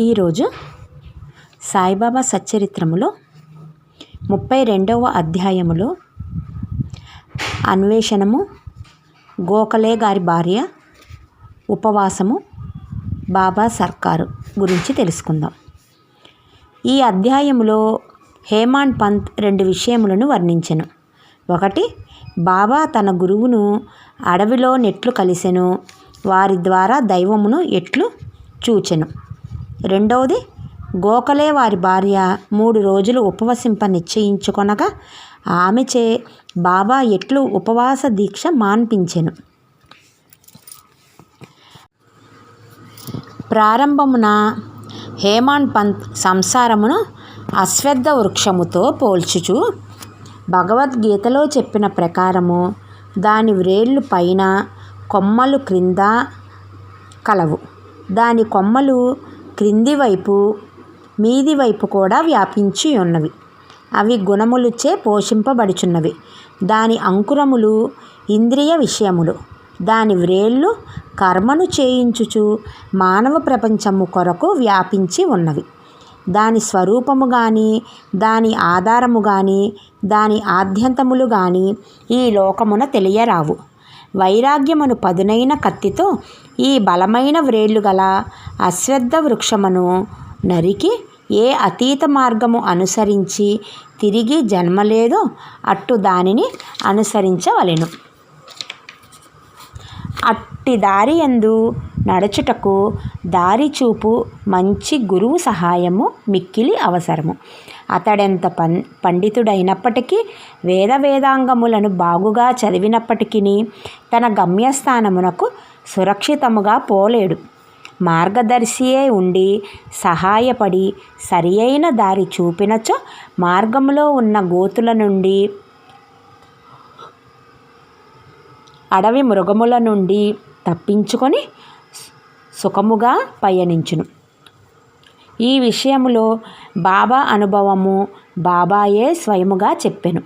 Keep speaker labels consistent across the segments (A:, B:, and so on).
A: ఈరోజు సాయిబాబా సచ్చరిత్రములో ముప్పై రెండవ అధ్యాయములో అన్వేషణము గోఖలే గారి భార్య ఉపవాసము బాబా సర్కారు గురించి తెలుసుకుందాం. ఈ అధ్యాయములో హేమాన్ పంత్ రెండు విషయములను వర్ణించెను. ఒకటి బాబా తన గురువును అడవిలో నెట్లు కలిసెను వారి ద్వారా దైవమును ఎట్లు చూచెను. రెండవది గోఖలే వారి భార్య మూడు రోజులు ఉపవసింప నిశ్చయించుకొనగా ఆమెచే బాబా ఎట్లు ఉపవాస దీక్ష మాన్పించెను. ప్రారంభమున హేమాన్ పంత్ సంసారమును అశ్వద్ధ వృక్షముతో పోల్చుచు భగవద్గీతలో చెప్పిన ప్రకారము దాని వ్రేళ్ళు పైన కొమ్మలు క్రింద కలవు. దాని కొమ్మలు క్రింది వైపు మీది వైపు కూడా వ్యాపించి ఉన్నవి. అవి గుణములుచే పోషింపబడుచున్నవి. దాని అంకురములు ఇంద్రియ విషయములు. దాని వ్రేళ్ళు కర్మను చేయించుచు మానవ ప్రపంచము కొరకు వ్యాపించి ఉన్నవి. దాని స్వరూపము కానీ దాని ఆధారము కానీ దాని ఆద్యంతములు కానీ ఈ లోకమున తెలియరావు. వైరాగ్యమును పదునైన కత్తితో ఈ బలమైన వ్రేళ్ళు గల అశ్వద్ధ వృక్షమును నరికి ఏ అతీత మార్గము అనుసరించి తిరిగి జన్మలేదో అట్టు దానిని అనుసరించవలెను. అట్టి దారి యందు నడుచుటకు దారి చూపు మంచి గురువు సహాయము మిక్కిలి అవసరము. అతడెంత పం పండితుడైనప్పటికీ వేద వేదాంగములను బాగుగా చదివినప్పటికీ తన గమ్యస్థానమునకు సురక్షితముగా పోలేడు. మార్గదర్శియే ఉండి సహాయపడి సరి అయిన దారి చూపినచో మార్గంలో ఉన్న గోతుల నుండి అడవి మృగముల నుండి తప్పించుకొని సుఖముగా పయనించును. ఈ విషయంలో బాబా అనుభవము బాబాయే స్వయముగా చెప్పెను.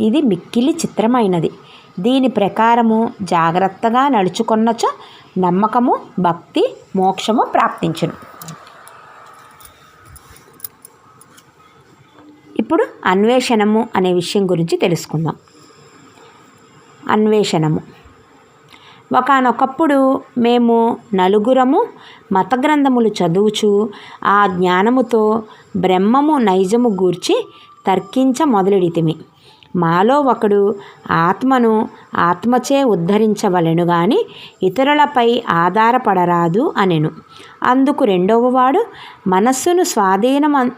A: ఇది మిక్కిలి చిత్రమైనది. దీని ప్రకారము జాగ్రత్తగా నడుచుకున్నచో నమ్మకము భక్తి మోక్షము ప్రాప్తించును. ఇప్పుడు అన్వేషణము అనే విషయం గురించి తెలుసుకుందాం. అన్వేషణము. ఒకనొకప్పుడు మేము నలుగురము మత గ్రంథములు చదువుచు ఆ జ్ఞానముతో బ్రహ్మము నైజము గూర్చి తర్కించ మొదలెడితిమి. మాలో ఒకడు ఆత్మను ఆత్మచే ఉద్ధరించవలెను గాని ఇతరులపై ఆధారపడరాదు అనెను. అందుకు రెండవవాడు మనస్సును స్వాధీనం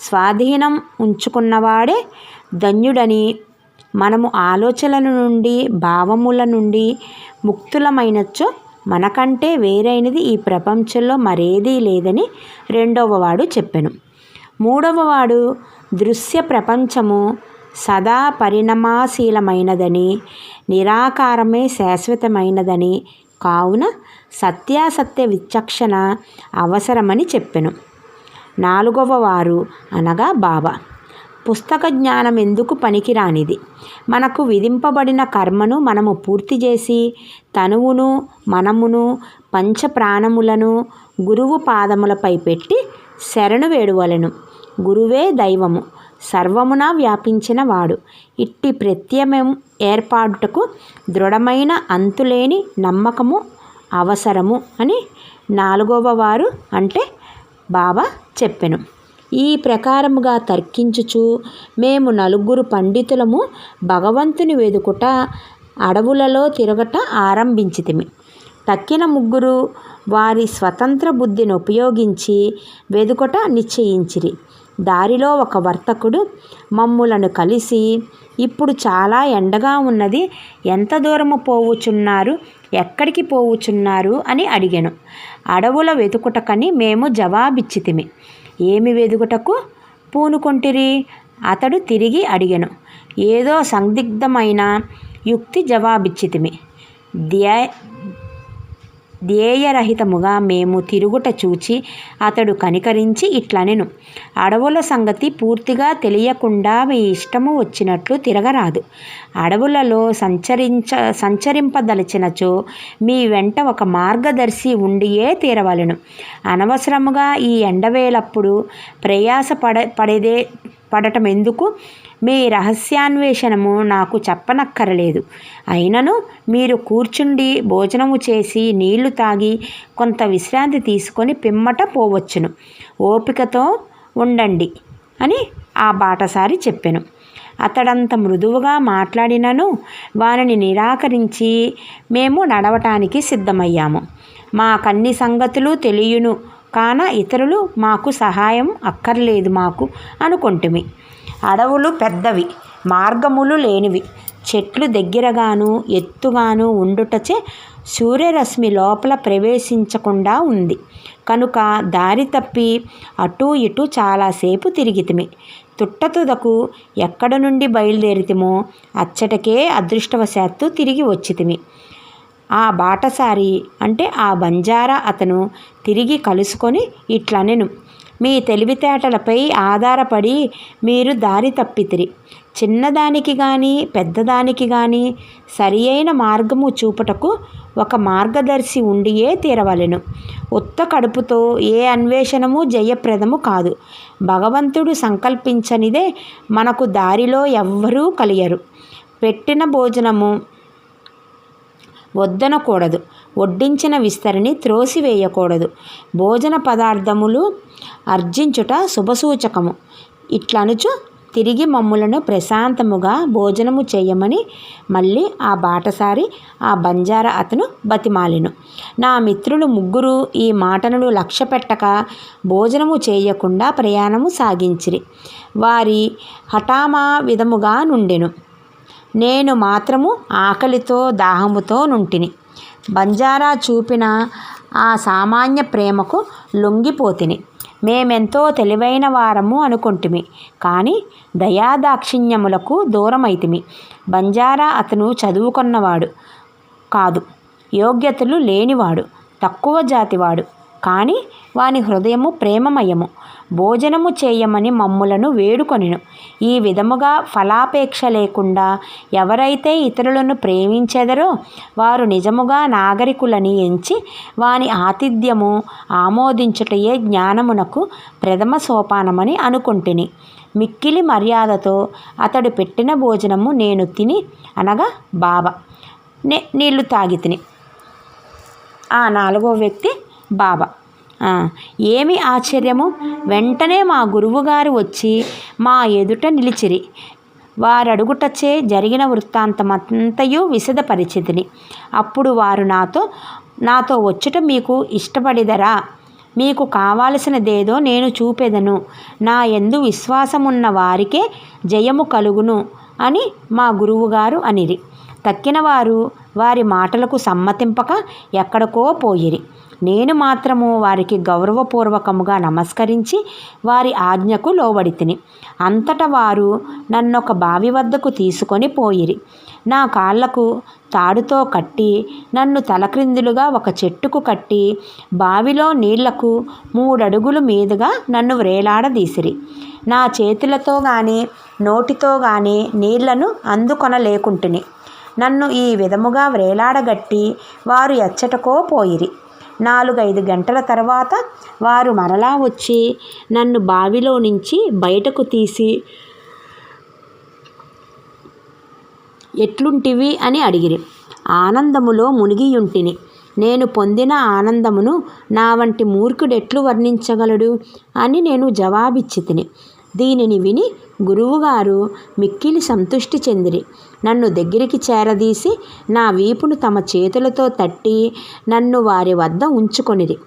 A: స్వాధీనం ఉంచుకున్నవాడే ధన్యుడని మనము ఆలోచనల నుండి భావముల నుండి ముక్తులమైనచో మనకంటే వేరైనది ఈ ప్రపంచంలో మరేదీ లేదని రెండవవాడు చెప్పెను. మూడవవాడు దృశ్య ప్రపంచము సదా పరిణమాశీలమైనదని నిరాకారమే శాశ్వతమైనదని కావున సత్యాసత్య విచక్షణ అవసరమని చెప్పెను. నాలుగవ వారు అనగా బాబా. పుస్తక జ్ఞానం ఎందుకు పనికిరానిది? మనకు విధింపబడిన కర్మను మనము పూర్తి చేసి తనువును మనమును పంచ ప్రాణములను గురువు పాదములపై పెట్టి శరణు వేడువలను. గురువే దైవము. సర్వమున వ్యాపించిన వాడు. ఇట్టి ప్రత్యమం ఏర్పాటుటకు దృఢమైన అంతులేని నమ్మకము అవసరము అని నాలుగవ వారు అంటే బాబా చెప్పెను. ఈ ప్రకారముగా తర్కించుచు మేము నలుగురు పండితులము భగవంతుని వెదుకుట అడవులలో తిరగట ఆరంభించితిమి. తక్కిన ముగ్గురు వారి స్వతంత్ర బుద్ధిని ఉపయోగించి వెదుకట నిశ్చయించిరి. దారిలో ఒక వర్తకుడు మమ్ములను కలిసి ఇప్పుడు చాలా ఎండగా ఉన్నది ఎంత దూరము పోవుచున్నారు? ఎక్కడికి పోవుచున్నారు? అని అడిగాను. అడవుల వెతుకుటకని మేము జవాబిచ్చితిమి. ఏమి వెదుగుటకు పూనుకొంటిరి? అతడు తిరిగి అడిగాను. ఏదో సందిగ్ధమైన యుక్తి జవాబిచ్చితిమి. ధ్యా ధ్యేయరహితముగా మేము తిరుగుట చూచి అతడు కనికరించి ఇట్లనెను. అడవుల సంగతి పూర్తిగా తెలియకుండా మీ ఇష్టము వచ్చినట్లు తిరగరాదు. అడవులలో సంచరించ సంచరింపదలచినచో మీ వెంట ఒక మార్గదర్శి ఉండియే తీరవలను. అనవసరముగా ఈ ఎండవేలప్పుడు ప్రయాస పడ పడేదే పడటం ఎందుకు మీ రహస్యాన్వేషణము నాకు చెప్పనక్కరలేదు. అయినను మీరు కూర్చుండి భోజనము చేసి నీళ్ళు తాగి కొంత విశ్రాంతి తీసుకొని పిమ్మట పోవచ్చును. ఓపికతో ఉండండి అని ఆ బాటసారి చెప్పెను. అతడంత మృదువుగా మాట్లాడినను. వారిని నిరాకరించి మేము నడవటానికి సిద్ధమయ్యాము. మా కన్ని సంగతులు తెలియను. కాన ఇతరులు మాకు సహాయం అక్కర్లేదు మాకు అనుకుంటుమి. అడవులు పెద్దవి మార్గములు లేనివి. చెట్లు దగ్గరగాను ఎత్తుగాను ఉండుటచే సూర్యరశ్మి లోపల ప్రవేశించకుండా ఉంది. కనుక దారి తప్పి అటూ ఇటూ చాలాసేపు తిరిగితిమి. తుట్టతుదకు ఎక్కడ నుండి బయలుదేరితిమో అచ్చటకే అదృష్టవశాత్తు తిరిగి వచ్చితిమి. ఆ బాటసారి అంటే ఆ బంజారా అతను తిరిగి కలుసుకొని ఇట్లనెను. మీ తెలివితేటలపై ఆధారపడి మీరు దారి తప్పితిరి. చిన్నదానికి కానీ పెద్దదానికి కానీ సరి అయిన మార్గము చూపుటకు ఒక మార్గదర్శి ఉండియే తీరవలెను. ఉత్త కడుపుతో ఏ అన్వేషణము జయప్రదము కాదు. భగవంతుడు సంకల్పించనిదే మనకు దారిలో ఎవ్వరూ కలియరు. పెట్టిన భోజనము వద్దనకూడదు. వడ్డించిన విస్తరిని త్రోసివేయకూడదు. భోజన పదార్థములు అర్జించుట శుభసూచకము. ఇట్లనుచు తిరిగి మమ్ములను ప్రశాంతముగా భోజనము చేయమని మళ్ళీ ఆ బాటసారి ఆ బంజారా అతను బతిమాలిను. నా మిత్రులు ముగ్గురు ఈ మాటలను లక్ష్య పెట్టక భోజనము చేయకుండా ప్రయాణము సాగించిరి. వారి హఠామా విధముగా నుండెను. నేను మాత్రము ఆకలితో దాహముతో నుంటిని. బంజారా చూపిన ఆ సామాన్య ప్రేమకు లొంగిపోతిని. మేమెంతో తెలివైన వారము అనుకుంటుమి కానీ దయాదాక్షిణ్యములకు దూరమైతిమి. బంజారా అతను చదువుకున్నవాడు కాదు యోగ్యతలు లేనివాడు తక్కువ జాతివాడు. కానీ వాని హృదయము ప్రేమమయము. భోజనము చేయమని మమ్ములను వేడుకొనెను. ఈ విధముగా ఫలాపేక్ష లేకుండా ఎవరైతే ఇతరులను ప్రేమించెదరో వారు నిజముగా నాగరికులని ఎంచి వాని ఆతిథ్యము ఆమోదించుటయే జ్ఞానమునకు ప్రథమ సోపానమని అనుకుంటుని. మిక్కిలి మర్యాదతో అతడు పెట్టిన భోజనము నేను తిని అనగా బాబా. నే నీళ్ళు తాగి తిని. ఆ నాలుగో వ్యక్తి బాబా. ఏమి ఆశ్చర్యము? వెంటనే మా గురువుగారు వచ్చి మా ఎదుట నిలిచిరి. వారడుగుటచే జరిగిన వృత్తాంతమంతయు విశదపరిచితిని అప్పుడు వారు నాతో నాతో వచ్చుట మీకు ఇష్టపడిదరా? మీకు కావలసినదేదో నేను చూపెదను. నా ఎందు విశ్వాసమున్న వారికే జయము కలుగును అని మా గురువుగారు అనిరి. తక్కిన వారు వారి మాటలకు సమ్మతింపక ఎక్కడికో పోయిరి. నేను మాత్రము వారికి గౌరవపూర్వకముగా నమస్కరించి వారి ఆజ్ఞకు లోబడితిని. అంతటా వారు నన్నొక బావి వద్దకు తీసుకొని పోయిరి. నా కాళ్ళకు తాడుతో కట్టి నన్ను తలక్రిందులుగా ఒక చెట్టుకు కట్టి బావిలో నీళ్ళకు మూడడుగులు మీదుగా నన్ను వ్రేలాడదీసిరి. నా చేతులతో గాని నోటితో గాని నీళ్ళను అందుకొనలేకుంటుని. నన్ను ఈ విధముగా వ్రేలాడగట్టి వారు ఎచ్చటకో పోయిరి. నాలుగైదు గంటల తర్వాత వారు మరలా వచ్చి నన్ను బావిలో నుంచి బయటకు తీసి ఎట్లుంటివి? అని అడిగిరి. ఆనందములో మునిగియుంటిని. నేను పొందిన ఆనందమును నా వంటి మూర్ఖుడెట్లు వర్ణించగలడు? అని నేను జవాబిచ్చి తిని దీనిని విని గురువుగారు మిక్కిలి సంతృష్టి చెందిరి. నన్ను దగ్గరికి చేరదీసి నా వీపును తమ చేతులతో తట్టి నన్ను వారి వద్ద ఉంచుకొనిరి.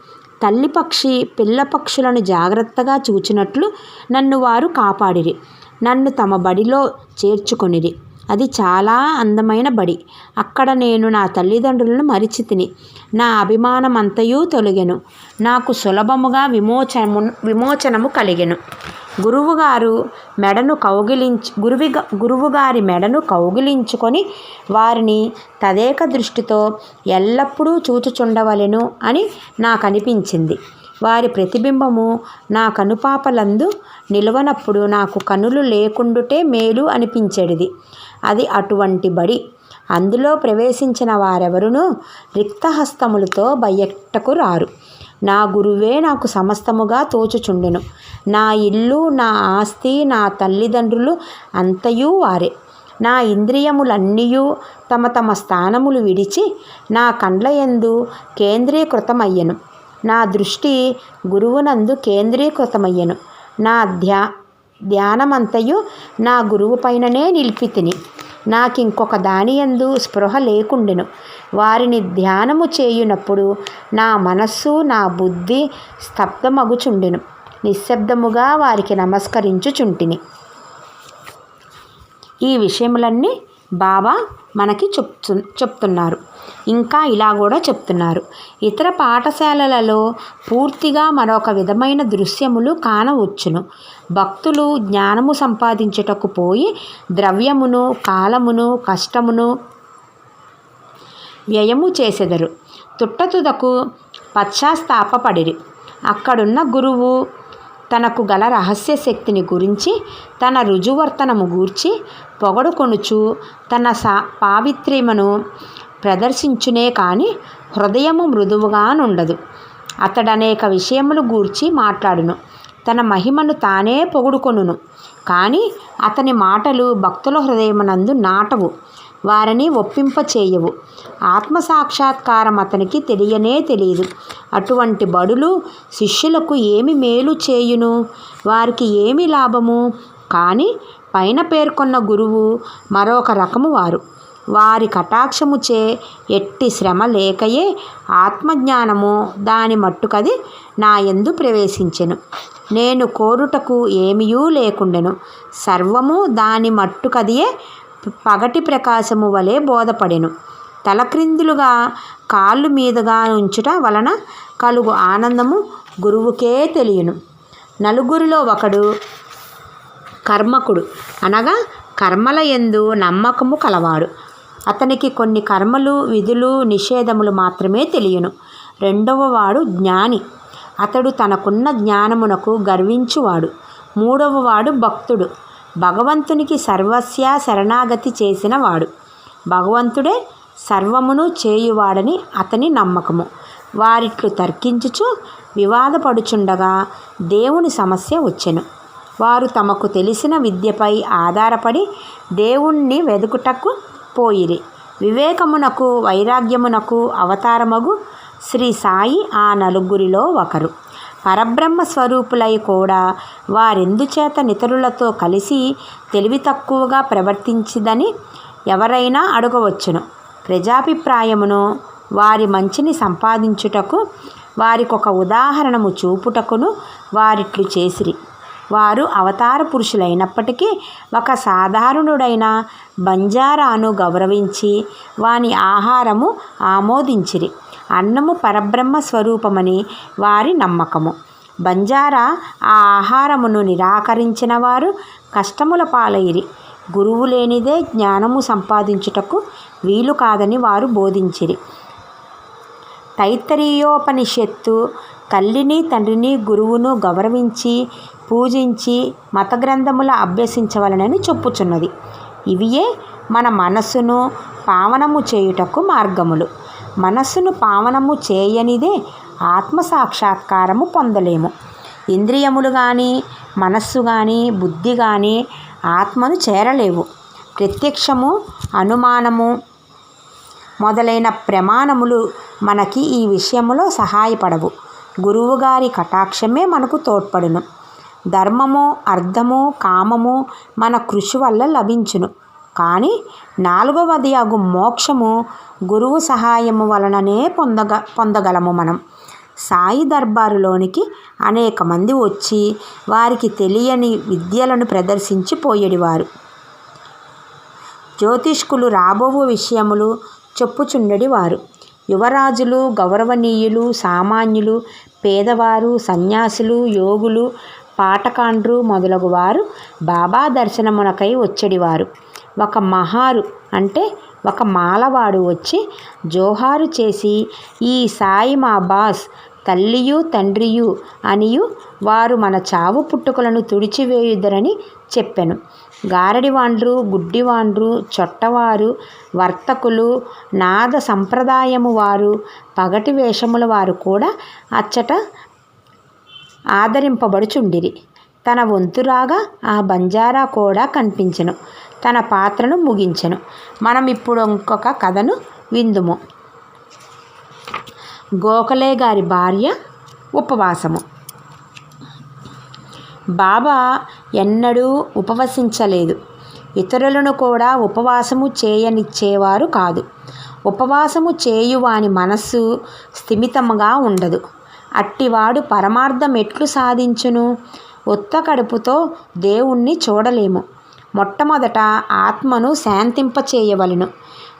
A: తల్లి పక్షి పిల్ల పక్షులను జాగ్రత్తగా చూచినట్లు నన్ను వారు కాపాడిరి. నన్ను తమ బడిలో చేర్చుకొనిరి. అది చాలా అందమైన బడి. అక్కడ నేను నా తల్లిదండ్రులను మరిచి తిని నా అభిమానమంతయూ తొలగెను. నాకు సులభముగా విమోచనము విమోచనము కలిగెను. గురువుగారు మెడను కౌగిలించి గురువి గురువుగారి మెడను కౌగిలించుకొని వారిని తదేక దృష్టితో ఎల్లప్పుడూ చూచుచుండవలెను అని నాకు అనిపించింది వారి ప్రతిబింబము నా కనుపాపలందు నిలవనప్పుడు నాకు కనులు లేకుండుటే మేలు అనిపించేది అది అటువంటి బడి. అందులో ప్రవేశించిన వారెవరునూ రిక్తహస్తములతో బయటకు రారు. నా గురువే నాకు సమస్తముగా తోచుచుండెను. నా ఇల్లు నా ఆస్తి నా తల్లిదండ్రులు అంతయు వారే. నా ఇంద్రియములన్నీ తమ తమ స్థానములు విడిచి నా కండ్ల ఎందు కేంద్రీకృతమయ్యను. నా దృష్టి గురువునందు కేంద్రీకృతమయ్యను. నా ధ్యా ధ్యానమంతయు నా గురువు పైననే నిలిపితిని. నాకింకొక దాని ఎందు స్పృహ లేకుండెను. వారిని ధ్యానము చేయునప్పుడు నా మనస్సు నా బుద్ధి స్తబ్దమగుచుండెను నిశ్శబ్దముగా వారికి నమస్కరించుచుంటిని. ఈ విషయములన్నీ బాబా మనకి చెప్తు చెప్తున్నారు. ఇంకా ఇలా కూడా చెప్తున్నారు. ఇతర పాఠశాలలలో పూర్తిగా మరొక విధమైన దృశ్యములు కానవచ్చును. భక్తులు జ్ఞానము సంపాదించుటకు పోయి ద్రవ్యమును కాలమును కష్టమును వ్యయము చేసెదరు. తుట్టతుదకు పశ్చాత్తాపడిరి అక్కడున్న గురువు తనకు గల రహస్య శక్తిని గురించి తన రుజువర్తనము గూర్చి పొగడుకొనుచు తన సా పావిత్ర్యమును ప్రదర్శించునే కాని హృదయము మృదువుగా నుండదు. అతడనేక విషయములు గూర్చి మాట్లాడును. తన మహిమను తానే పొగుడుకొనును. కానీ అతని మాటలు భక్తుల హృదయమునందు నాటవు. వారిని ఒప్పింపచేయవు. ఆత్మసాక్షాత్కారం అతనికి తెలియనే తెలియదు అటువంటి బడులు శిష్యులకు ఏమి మేలు చేయును? వారికి ఏమి లాభము? కానీ పైన పేర్కొన్న గురువు మరొక రకము వారు. వారి కటాక్షముచే ఎట్టి శ్రమ లేకయే ఆత్మజ్ఞానము దాని మట్టుకది నా ఎందు ప్రవేశించెను. నేను కోరుటకు ఏమియూ లేకుండెను. సర్వము దాని మట్టుకదియే పగటి ప్రకాశము వలె బోధపడెను. తలక్రిందులుగా కాళ్ళు మీదుగా ఉంచుట వలన కలుగు ఆనందము గురువుకే తెలియను. నలుగురిలో ఒకడు కర్మకుడు. అనగా కర్మల ఎందు నమ్మకము కలవాడు. అతనికి కొన్ని కర్మలు విధులు నిషేధములు మాత్రమే తెలియను. రెండవ వాడు జ్ఞాని. అతడు తనకున్న జ్ఞానమునకు గర్వించువాడు. మూడవవాడు భక్తుడు. భగవంతునికి సర్వస్య శరణాగతి చేసిన వాడు భగవంతుడే సర్వమును చేయువాడని అతని నమ్మకము. వారిట్లు తర్కించుచు వివాదపడుచుండగా దేవుని సమస్య వచ్చెను. వారు తమకు తెలిసిన విద్యపై ఆధారపడి దేవుణ్ణి వెదుకుటకు పోయిరి. వివేకమునకు వైరాగ్యమునకు అవతారమగు శ్రీ సాయి ఆ నలుగురిలో ఒకరు. పరబ్రహ్మ స్వరూపులై కూడా వారెందుచేత నితరులతో కలిసి తెలివి తక్కువగా ప్రవర్తించిదని ఎవరైనా అడగవచ్చును. ప్రజాభిప్రాయమును వారి మంచిని సంపాదించుటకు వారికొక ఉదాహరణము చూపుటకును వారిట్లు చేసిరి. వారు అవతార పురుషులైనప్పటికీ ఒక సాధారణుడైన బంజారాను గౌరవించి వాని ఆహారము ఆమోదించిరి. అన్నము పరబ్రహ్మ స్వరూపమని వారి నమ్మకము. బంజారా ఆ ఆహారమును నిరాకరించిన వారు కష్టముల పాలైరి. గురువు లేనిదే జ్ఞానము సంపాదించుటకు వీలు కాదని వారు బోధించిరి. తైత్తరీయోపనిషత్తు తల్లిని తండ్రిని గురువును గౌరవించి పూజించి మత గ్రంథముల అభ్యసించవలనని చెప్పుచున్నది. ఇవియే మన మనస్సును పావనము చేయుటకు మార్గములు. మనస్సును పావనము చేయనిదే ఆత్మ సాక్షాత్కారము పొందలేము. ఇంద్రియములు కానీ మనస్సు కానీ బుద్ధి కానీ ఆత్మను చేరలేవు. ప్రత్యక్షము అనుమానము మొదలైన ప్రమాణములు మనకి ఈ విషయములో సహాయపడవు. గురువుగారి కటాక్షమే మనకు తోడ్పడును. ధర్మము అర్థము కామము మన కృషి వల్ల లభించును. కానీ నాలుగవది అగు మోక్షము గురువు సహాయము వలననే పొందగ పొందగలము మనం. సాయి దర్బారులోనికి అనేక మంది వచ్చి వారికి తెలియని విద్యలను ప్రదర్శించి పోయేడివారు. జ్యోతిష్కులు రాబోవు విషయములు చెప్పుచుండడివారు. యువరాజులు గౌరవనీయులు సామాన్యులు పేదవారు సన్యాసులు యోగులు పాటకాండ్రు మొదలగు వారు బాబా దర్శనమునకై వచ్చేడివారు. ఒక మహారు అంటే ఒక మాలవాడు వచ్చి జోహారు చేసి ఈ సాయి మా బాస్ తల్లియు తండ్రియు అనియు వారు మన చావు పుట్టుకలను తుడిచివేయుదరని చెప్పాను. గారడివాండ్రు గుడ్డివాండ్రు చొట్టవారు వర్తకులు నాద సంప్రదాయము వారు పగటి వేషముల వారు కూడా అచ్చట ఆదరింపబడుచుండిరి. తన వంతురాగా ఆ బంజారా కూడా కనిపించను. తన పాత్రను ముగించెను. మనం ఇప్పుడు ఇంకొక కథను విందుము. గోఖలే గారి భార్య ఉపవాసము. బాబా ఎన్నడూ ఉపవసించలేదు. ఇతరులను కూడా ఉపవాసము చేయనిచ్చేవారు కాదు. ఉపవాసము చేయువాని మనస్సు స్థిమితముగా ఉండదు. అట్టివాడు పరమార్థం ఎట్లు సాధించును? ఉత్త కడుపుతో దేవుణ్ణి చూడలేము. మొట్టమొదట ఆత్మను శాంతింపచేయవలెను.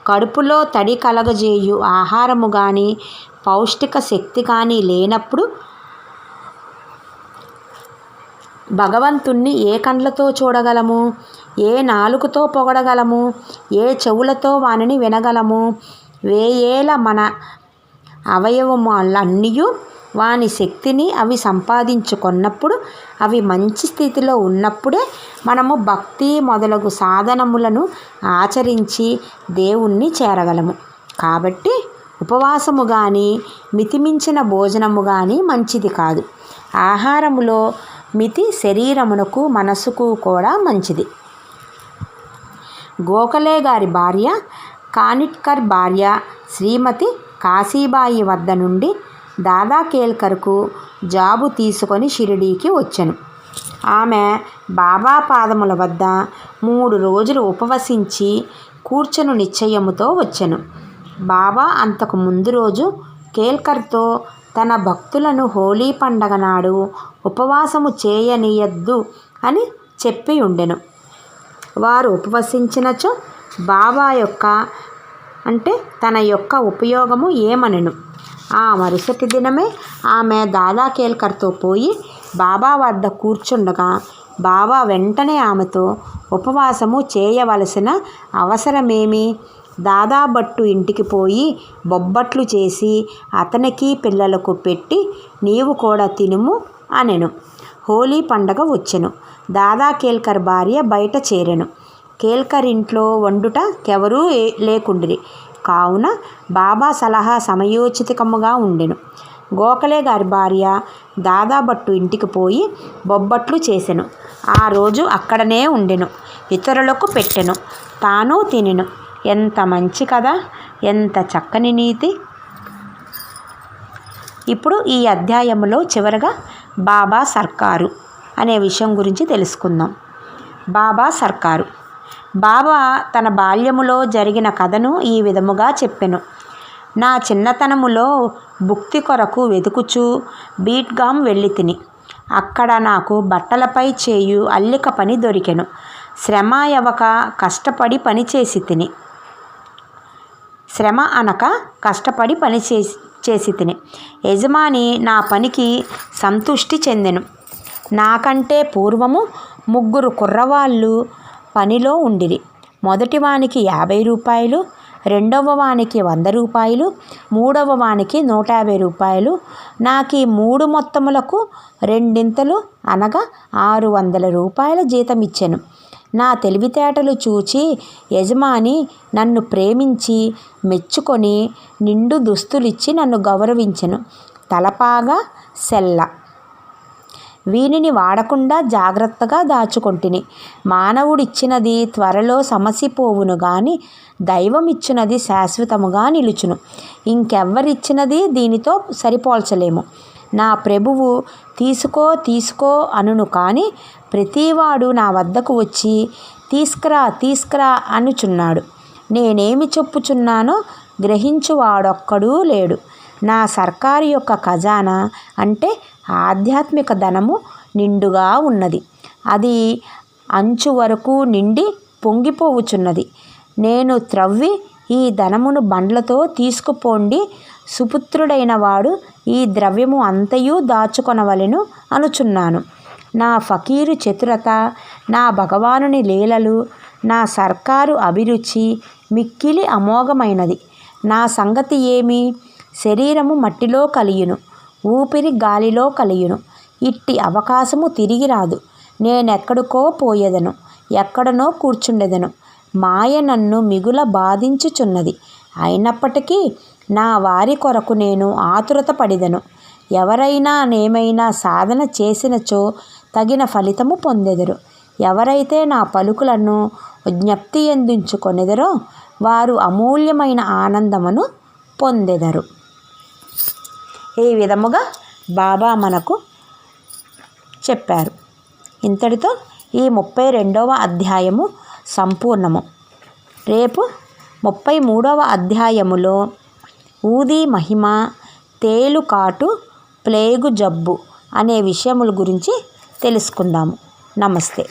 A: కడుపులో తడి కలగజేయు ఆహారము కానీ పౌష్టిక శక్తి కానీ లేనప్పుడు భగవంతుణ్ణి ఏ కండ్లతో చూడగలము? ఏ నాలుకతో పొగడగలము? ఏ చెవులతో వానిని వినగలము? వేయేల మన అవయవములన్నీ వాని శక్తిని అవి సంపాదించుకున్నప్పుడు అవి మంచి స్థితిలో ఉన్నప్పుడే మనము భక్తి మొదలగు సాధనములను ఆచరించి దేవుణ్ణి చేరగలము. కాబట్టి ఉపవాసము కానీ మితిమించిన భోజనము కానీ మంచిది కాదు. ఆహారములో మితి శరీరమునకు మనసుకు కూడా మంచిది. గోఖలే గారి భార్య కానిట్కర్ భార్య శ్రీమతి కాశీబాయి వద్ద నుండి దాదా కేల్కర్కు జాబు తీసుకొని షిరిడీకి వచ్చెను. ఆమె బాబా పాదముల వద్ద మూడు రోజులు ఉపవసించి కూర్చొని నిశ్చయముతో వచ్చెను. బాబా అంతకు ముందు రోజు కేల్కర్తో తన భక్తులను హోలీ పండగ నాడు ఉపవాసము చేయనీయద్దు అని చెప్పి ఉండెను. వారు ఉపవసించినచో బాబా యొక్క అంటే తన యొక్క ఉపయోగము ఏమనెను? ఆ మరుసటి దినమే ఆమె దాదా కేల్కర్తో పోయి బాబా వద్ద కూర్చుండగా బాబా వెంటనే ఆమెతో ఉపవాసము చేయవలసిన అవసరమేమి? దాదా భట్టు ఇంటికి పోయి బొబ్బట్లు చేసి అతనికి పిల్లలకు పెట్టి నీవు కూడా తినుము అనెను. హోలీ పండగ వచ్చెను. దాదా కేల్కర్ భార్య బయట చేరెను. కేల్కర్ ఇంట్లో వండుటకెవరూ ఏ- లేకుండిరి. కావున బాబా సలహా సమయోచితకముగా ఉండెను. గోఖలే గారి భార్య దాదా భట్టు ఇంటికి పోయి బొబ్బట్లు చేసెను. ఆ రోజు అక్కడనే ఉండెను. ఇతరులకు పెట్టెను. తాను తినెను. ఎంత మంచి కదా ఎంత చక్కని నీతి. ఇప్పుడు ఈ అధ్యాయంలో చివరగా బాబా సర్కారు అనే విషయం గురించి తెలుసుకుందాం. బాబా సర్కారు బాబా తన బాల్యములో జరిగిన కథను ఈ విధముగా చెప్పెను. నా చిన్నతనములో భుక్తి కొరకు వెతుకుచూ బీట్గామ్ వెళ్ళి తిని అక్కడ నాకు బట్టలపై చేయు అల్లిక పని దొరికెను. శ్రమ యవక కష్టపడి పని చేసి తిని శ్రమ అనక కష్టపడి పని చేసి చేసి తిని యజమాని నా పనికి సంతుష్టి చెందెను. నాకంటే పూర్వము ముగ్గురు కుర్రవాళ్ళు పనిలో ఉండిరి. మొదటి వానికి యాభై రూపాయలు రెండవ వానికి వంద రూపాయలు మూడవ వానికి నూట యాభై రూపాయలు. నాకు ఈ మూడు మొత్తములకు రెండింతలు అనగా ఆరు వందల రూపాయల జీతం ఇచ్చాను. నా తెలివితేటలు చూచి యజమాని నన్ను ప్రేమించి మెచ్చుకొని నిండు దుస్తులిచ్చి నన్ను గౌరవించెను. తలపాగా సెల్ల. వీనిని వాడకుండా జాగ్రత్తగా దాచుకొంటిని. మానవుడిచ్చినది త్వరలో సమసిపోవును గాని దైవం ఇచ్చినది శాశ్వతముగా నిలుచును. ఇంకెవ్వరిచ్చినది దీనితో సరిపోల్చలేము. నా ప్రభువు తీసుకో తీసుకో అనును కానీ ప్రతివాడు నా వద్దకు వచ్చి తీసుకురా తీసుకురా అనుచున్నాడు. నేనేమి చెప్పుచున్నానో గ్రహించువాడొక్కడూ లేడు. నా సర్కారు యొక్క ఖజానా అంటే ఆధ్యాత్మిక ధనము నిండుగా ఉన్నది. అది అంచు వరకు నిండి పొంగిపోవుచున్నది. నేను త్రవ్వి ఈ ధనమును బండ్లతో తీసుకుపోండి. సుపుత్రుడైన వాడు ఈ ద్రవ్యము అంతయు దాచుకొనవలెను అనుచున్నాను. నా ఫకీరు చతురత నా భగవానుని లీలలు నా సర్కారు అభిరుచి మిక్కిలి అమోఘమైనది. నా సంగతి ఏమి? శరీరము మట్టిలో కలియును. ఊపిరి గాలిలో కలియును. ఇట్టి అవకాశము తిరిగి రాదు. నేనెక్కడికో పోయేదను. ఎక్కడనో కూర్చుండెదను. మాయ నన్ను మిగుల బాధించుచున్నది. అయినప్పటికీ నా వారి కొరకు నేను ఆతురత పడిదను. ఎవరైనా నేమైనా సాధన చేసినచో తగిన ఫలితము పొందెదరు. ఎవరైతే నా పలుకులను జ్ఞప్తి ఎందించుకొనెదరో వారు అమూల్యమైన ఆనందమును పొందెదరు. ఈ విధముగా బాబా మనకు చెప్పారు. ఇంతటితో ఈ ముప్పై రెండవ అధ్యాయము సంపూర్ణము. రేపు ముప్పై మూడవ అధ్యాయములో ఊది మహిమ తేలుకాటు ప్లేగు జబ్బు అనే విషయముల గురించి తెలుసుకుందాము. నమస్తే.